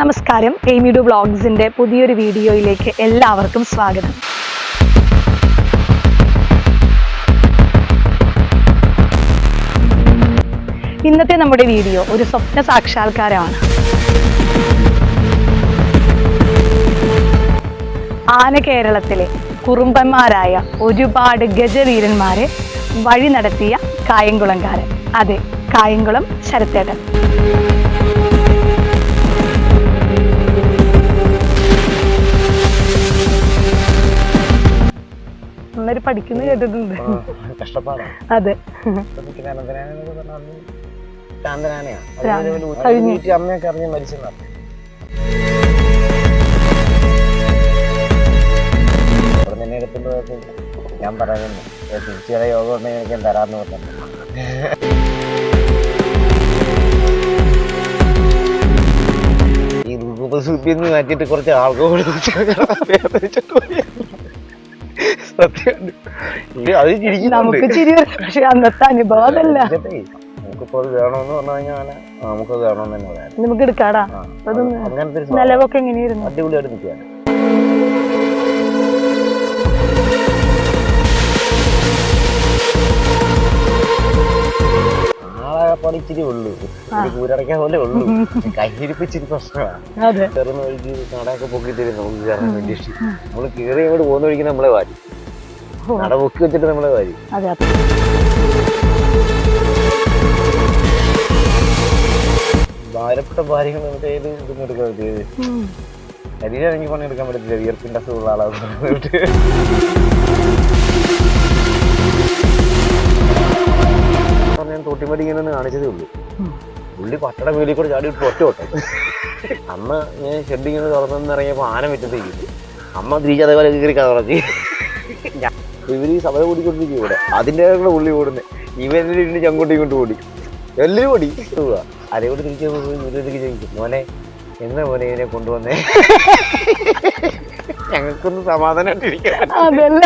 നമസ്കാരം. എയ്മിഡു വ്ളോഗ്സിന്റെ പുതിയൊരു വീഡിയോയിലേക്ക് എല്ലാവർക്കും സ്വാഗതം. ഇന്നത്തെ നമ്മുടെ വീഡിയോ ഒരു സ്വപ്ന സാക്ഷാത്കാരമാണ്. ആന കേരളത്തിലെ കുറുമ്പന്മാരായ ഒരുപാട് ഗജവീരന്മാരെ വഴി നടത്തിയ കായംകുളംകാരൻ. അതെ കായംകുളം ശരത്തേട്ടൻ. ശാന്ത- പഠിക്കുന്നു കേട്ടിട്ടുണ്ട്. കഷ്ടപ്പാടാണ് അതെ. അമ്മയൊക്കെ അറിഞ്ഞ് മരിച്ചെന്നാണ് അവിടെ തന്നെ എടുത്തുകൊണ്ട് പോയപ്പോൾ ഞാൻ പറയുന്നു തിരിച്ചു വരെ യോഗം ഉണ്ടെങ്കിൽ എനിക്ക് തരാമെന്ന് പറഞ്ഞു ഈ രൂപസുദ്ധിന്ന് മാറ്റിയിട്ട് കുറച്ച് ആൾക്കോൾ സത്യം. അത് നമുക്ക് ചിരി. പക്ഷെ അന്നത്തെ അനുഭവം അതല്ല ഇതേ, നമുക്കിപ്പോ അത് വേണമെന്ന് പറഞ്ഞു കഴിഞ്ഞാൽ നമുക്കത് വേണമെന്ന് തന്നെ പറയാം. നമുക്ക് എടുക്കാടാ. അങ്ങനത്തെ. നിലവൊക്കെ എങ്ങനെയായിരുന്നു? അടിപൊളിയായിട്ട് നിൽക്കുകയാണ്. പഠിച്ചിരി ഉള്ളൂ. പോലെ ഉള്ളൂ. കയ്യിരിപ്പ് ഇച്ചിരി പ്രശ്നമാണ്. ചെറുന്ന വഴിക്ക് കടയൊക്കെ പൊക്കി തരും നമുക്ക് കയറാൻ വേണ്ടി. നമ്മൾ കയറി അങ്ങോട്ട് പോകുന്ന വഴിക്ക് നമ്മളെ വാരി. ഓ, നട പൊക്കി വെച്ചിട്ട് നമ്മളെ കാര്യം. അതെ ഭാരപ്പെട്ട ഭാര്യകൾ നമുക്ക് ഏത് ഇതൊന്നും എടുക്കാൻ പറ്റിയത് ഉം. ശരീരം എനിക്ക് പണിയെടുക്കാൻ പറ്റത്തില്ല. വിയർപ്പിന്റെ അസുഖമുള്ള ആളാണ് ഞാൻ തൊട്ടിമടി ഇങ്ങനെ കാണിച്ചതേ ഉള്ളൂ. പുള്ളി പട്ടട മേലിൽ കൂടെ ചാടി ഇട്ട് ഒറ്റ ഓട്ടം അന്ന് ഞാൻ ഷെഡ് ഇങ്ങനെ തുറന്നു ഇറങ്ങിയപ്പോൾ ആന പറ്റത്തേക്ക് അമ്മ തിരിച്ചതേപോലെ കയറി കഥ ഇവർ ഈ സമയം ഓടിക്കൊണ്ടിരിക്കും ഇവിടെ. അതിന്റെ ഉള്ളി ഓടുന്നത് ഇവന്റെ ഇരുന്ന് ചങ്ങോട്ടും ഇങ്ങോട്ടും ഓടി. എല്ലാവരും ഓടി. അതേപോലെ തിരിച്ച് ചോദിക്കും മോനെ എന്നാ മോനെ ഇവനെ കൊണ്ടുവന്നേ? ഞങ്ങൾക്കൊന്ന് സമാധാനമായിട്ടിരിക്കാം അതല്ല.